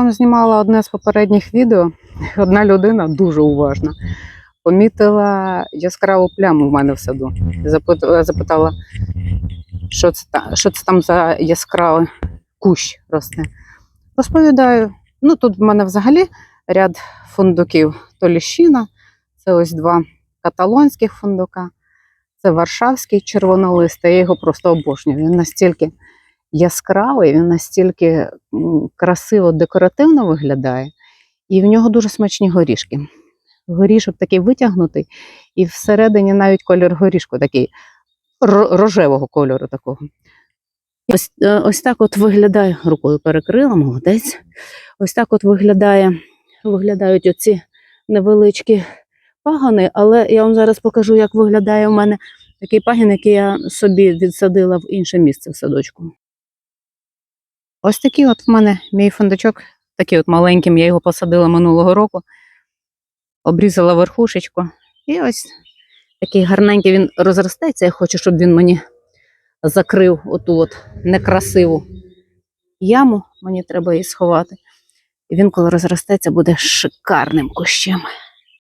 вам знімала одне з попередніх відео, одна людина дуже уважна. Помітила яскраву пляму в мене в саду. Запитала, що це, та- що це там за яскравий кущ росте. Розповідаю, ну тут в мене взагалі ряд фундуків. То ліщина, це ось два каталонських фундука, це варшавський червонолистий. Я його просто обожнюю. Він настільки яскравий, він настільки красиво декоративно виглядає, і в нього дуже смачні горішки. Горішок такий витягнутий, і всередині навіть колір горішку такий рожевого кольору такого. Ось, е, ось так от виглядає, рукою перекрила, молодець. Ось так от виглядає, виглядають оці невеличкі пагани, але я вам зараз покажу, як виглядає у мене такий пагін, який я собі відсадила в інше місце в садочку. Ось такий от в мене мій фундучок, такий от маленьким, я його посадила минулого року, обрізала верхушечку. І ось такий гарненький він розростеться. Я хочу, щоб він мені закрив оту от некрасиву яму. Мені треба її сховати. І він, коли розростеться, буде шикарним кущем.